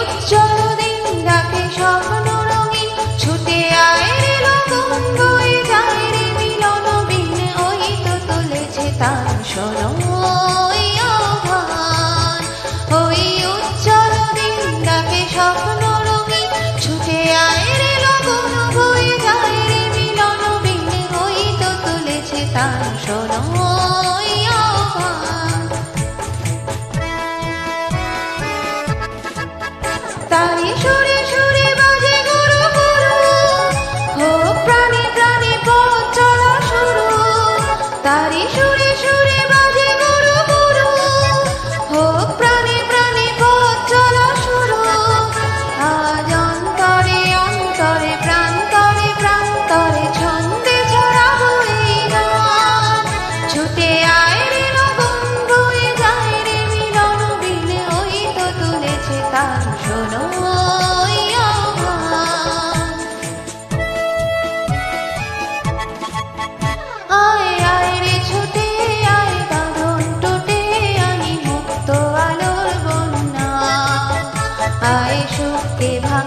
রোজ চলদিন ডাকে স্বপ্ন রঙিন, ছুটে আয় রে লগন বয়ে, যায় রে মিলন বিন, ওই তো তুলেছে তার স্মরণ ওই উজ্জ্বল দিন ডাকে স্বপ্ন Maricão.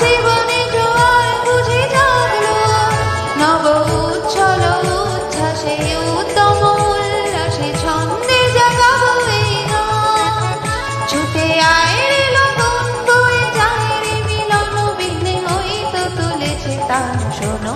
জীবনে জোয়ার বুঝি জাগলো। নব উচ্ছল উচ্ছ্বাসে উত্তম উল্লাসে ছন্দে জাগাবো এই গান শোনো।